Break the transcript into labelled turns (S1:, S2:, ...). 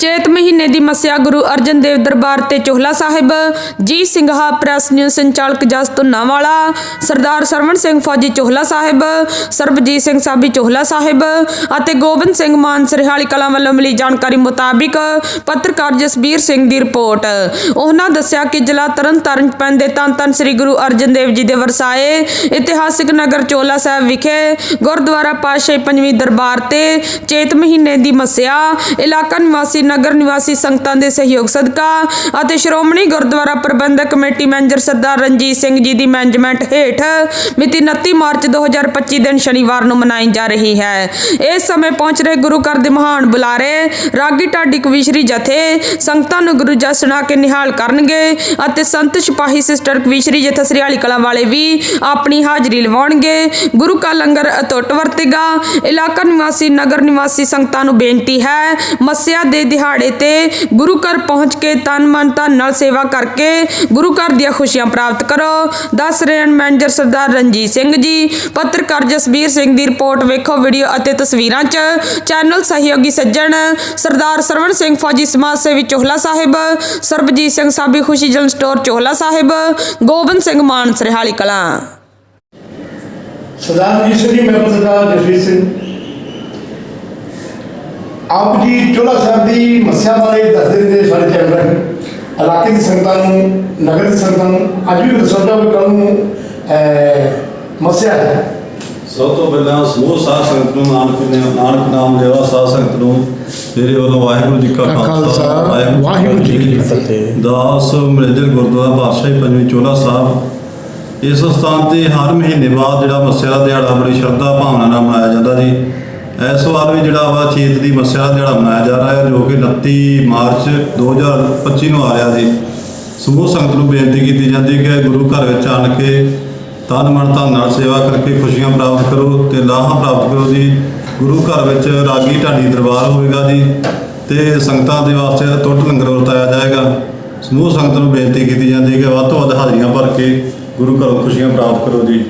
S1: ਚੇਤ ਮਹੀਨੇ ਦੀ ਮੱਸਿਆ ਗੁਰੂ ਅਰਜਨ ਦੇਵ ਦਰਬਾਰ ਤੇ ਚੋਹਲਾ ਸਾਹਿਬ। ਜੀ ਸਿੰਘਾ ਪ੍ਰੈਸ ਨਿਊਜ਼ ਸੰਚਾਲਕ ਜਸ ਧੁੰਨਾਵਾਲਾ ਸਰਦਾਰ ਸਰਵਣ ਸਿੰਘ ਫੌਜੀ ਚੋਹਲਾ ਸਾਹਿਬ, ਸਰਬਜੀਤ ਸਿੰਘ ਸਾਬੀ ਚੋਹਲਾ ਸਾਹਿਬ ਅਤੇ ਗੋਬਿੰਦ ਸਿੰਘ ਮਾਨ ਸਰਹਾਲੀ ਕਲਾਂ ਵੱਲੋਂ ਮਿਲੀ ਜਾਣਕਾਰੀ ਮੁਤਾਬਿਕ ਪੱਤਰਕਾਰ ਜਸਬੀਰ ਸਿੰਘ ਦੀ ਰਿਪੋਰਟ। ਉਹਨਾਂ ਦੱਸਿਆ ਕਿ ਜ਼ਿਲ੍ਹਾ ਤਰਨਤਾਰਨ 'ਚ ਪੈਂਦੇ ਧੰਨ ਧੰਨ ਸ੍ਰੀ ਗੁਰੂ ਅਰਜਨ ਦੇਵ ਜੀ ਦੇ ਵਰਸਾਏ ਇਤਿਹਾਸਿਕ ਨਗਰ ਚੋਲਾ ਸਾਹਿਬ ਵਿਖੇ ਗੁਰਦੁਆਰਾ ਪਾਤਸ਼ਾਹੀ ਪੰਜਵੀਂ ਦਰਬਾਰ ਤੇ ਚੇਤ ਮਹੀਨੇ ਦੀ ਮੱਸਿਆ ਇਲਾਕਾ ਨਿਵਾਸੀ ਨਗਰ ਨਿਵਾਸੀ ਸੰਗਤਾਂ ਦੇ ਸਹਿਯੋਗ ਸਦਕਾ ਅਤੇ ਸ਼੍ਰੋਮਣੀ ਗੁਰਦੁਆਰਾ ਪ੍ਰਬੰਧਕ ਕਮੇਟੀ ਮੈਨੇਜਰ ਸਰਦਾਰ ਰਣਜੀਤ ਸਿੰਘ ਜੀ ਦੀ ਮੈਨੇਜਮੈਂਟ ਹੇਠ ਮਿਤੀ 29 ਮਾਰਚ 2025 ਦਿਨ ਸ਼ਨੀਵਾਰ ਨੂੰ ਮਨਾਈ ਜਾ ਰਹੀ ਹੈ। ਇਸ ਸਮੇਂ ਪਹੁੰਚ ਰਹੇ ਗੁਰੂ ਘਰ ਦੇ ਮਹਾਨ ਬੁਲਾਰੇ ਰਾਗੀ ਢਾਡੀ ਕਵੀਸ਼ਰੀ ਜਥੇ ਸੰਗਤਾਂ ਨੂੰ ਗੁਰੂ ਜਸ ਸੁਣਾ ਕੇ ਨਿਹਾਲ ਕਰਨਗੇ ਅਤੇ ਸੰਤ ਸਿਪਾਹੀ ਸਿਸਟਰ ਕਵੀਸ਼ਰੀ ਜਥੇ ਸ੍ਰੀਹਾਲੀ ਕਲਾਂ ਵਾਲੇ ਵੀ ਆਪਣੀ ਹਾਜ਼ਰੀ ਲਵਾਉਣਗੇ। ਗੁਰੂ ਕਾ ਲੰਗਰ ਅਟੁੱਟ ਵਰਤੇਗਾ। ਇਲਾਕਾ ਨਿਵਾਸੀ ਨਗਰ ਨਿਵਾਸੀ ਸੰਗਤਾਂ ਨੂੰ ਬੇਨਤੀ ਹੈ, ਮੱਸਿਆ ਦੇ ਦਿਹਾੜੇ ਤੇ ਗੁਰੂ ਘਰ ਪਹੁੰਚ ਕੇ ਤਨ ਮਨ ਧਨ ਨਾਲ ਸੇਵਾ ਕਰਕੇ ਗੁਰੂ ਘਰ ਦੀਆਂ ਖੁਸ਼ੀਆਂ ਪ੍ਰਾਪਤ ਕਰੋ। ਦੱਸ ਰਹੇ ਮੈਨੇਜਰ ਸਰਦਾਰ ਰਣਜੀਤ ਸਿੰਘ ਜੀ। ਪੱਤਰਕਾਰ ਜਸਬੀਰ ਸਿੰਘ ਦੀ ਰਿਪੋਰਟ ਵੇਖੋ ਵੀਡੀਓ ਅਤੇ ਤਸਵੀਰਾਂ 'ਚ ਚੈਨਲ ਸਹਿਯੋਗੀ ਸੱਜਣ ਸਰਦਾਰ ਸਰਵਣ ਸਿੰਘ ਫੌਜੀ ਸਮਾਜ ਸੇਵੀ ਚੋਹਲਾ ਸਾਹਿਬ, ਸਰਬਜੀਤ ਸਿੰਘ ਸਾਬੀ ਖੁਸ਼ੀ ਜਨ ਸਟੋਰ ਚੋਹਲਾ ਸਾਹਿਬ, ਗੋਬਿੰਦ ਸਿੰਘ ਮਾਨ ਸਰਹਾਲੀ ਕਲਾਂ।
S2: ਸਰਦਾਰ ਜੀ, ਮੈਂ ਸਰਦਾਰ ਜਸਵੀਰ ਸਿੰਘ। ਆਪ ਜੀ ਚੋਲਾ ਸਾਹਿਬ ਦੀ ਮੱਸਿਆ ਬਾਰੇ ਦੱਸਦੇ ਨੇ ਸਾਡੇ ਚੈਨਲ ਇਲਾਕੇ ਦੀ ਸੰਗਤਾਂ ਨੂੰ ਨਗਰ ਦੀ ਸੰਗਤਾਂ ਨੂੰ ਅੱਜ ਵੀ ਦੱਸਣਾ ਵੀ ਕੱਲ ਨੂੰ ਮੱਸਿਆ ਹੈ।
S3: ਸਭ ਤੋਂ ਪਹਿਲਾਂ ਸਮੂਹ ਸਾਧ ਸੰਗਤ ਨੂੰ ਨਾਨਕ ਨੇ ਨਾਨਕ ਨਾਮ ਲੈਵਾ ਸਾਧ ਸੰਗਤ ਨੂੰ। ਮੇਰੇ ਵੱਲੋਂ ਵਾਹਿਗੁਰੂ ਜੀ ਕਾ
S2: ਖਾਲਸਾ, ਵਾਹਿਗੁਰੂ ਜੀ ਕੀ ਫਤਿਹ।
S3: ਦਾਸ ਮਰੇਜਰ ਗੁਰਦੁਆਰਾ ਪਾਤਸ਼ਾਹੀ ਪੰਜਵੀਂ ਚੋਲਾ ਸਾਹਿਬ। ਇਸ ਸਥਾਨ ਤੇ ਹਰ ਮਹੀਨੇ ਬਾਅਦ ਜਿਹੜਾ ਮੱਸਿਆ ਦਾ ਦਿਹਾੜਾ ਬੜੀ ਸ਼ਰਧਾ ਭਾਵਨਾ ਨਾਲ ਮਨਾਇਆ ਜਾਂਦਾ ਜੀ। ਇਸ ਵਾਰ ਵੀ ਜਿਹੜਾ ਵਾ ਚੇਤ ਦੀ ਮੱਸਿਆ ਜਿਹੜਾ ਮਨਾਇਆ ਜਾ ਰਿਹਾ ਹੈ, ਜੋ ਕਿ 29 ਮਾਰਚ 2025 ਨੂੰ ਆ ਰਿਹਾ ਜੀ ਸਮੂਹ ਸੰਗਤ ਨੂੰ ਬੇਨਤੀ ਕੀਤੀ ਜਾਂਦੀ ਕਿ ਗੁਰੂ ਘਰ ਵਿੱਚ ਆਣ ਕੇ ਤਨ ਮਨ ਧਨ ਨਾਲ ਸੇਵਾ ਕਰਕੇ ਖੁਸ਼ੀਆਂ ਪ੍ਰਾਪਤ ਕਰੋ ਤੇ ਲਾਹਾ ਪ੍ਰਾਪਤ ਕਰੋ ਜੀ। ਗੁਰੂ ਘਰ ਵਿੱਚ ਰਾਗੀ ਢਾਡੀ ਦਰਬਾਰ ਹੋਵੇਗਾ ਜੀ ਤੇ ਸੰਗਤਾਂ ਦੇ ਵਾਸਤੇ ਟੁੱਟ ਲੰਗਰ ਵਰਤਾਇਆ ਜਾਏਗਾ। ਸਮੂਹ ਸੰਗਤ ਨੂੰ ਬੇਨਤੀ ਕੀਤੀ ਜਾਂਦੀ ਹੈ ਕਿ ਵੱਧ ਤੋਂ ਵੱਧ ਹਾਜ਼ਰੀਆਂ ਭਰ ਕੇ ਗੁਰੂ ਘਰੋਂ ਖੁਸ਼ੀਆਂ ਪ੍ਰਾਪਤ ਕਰੋ ਜੀ।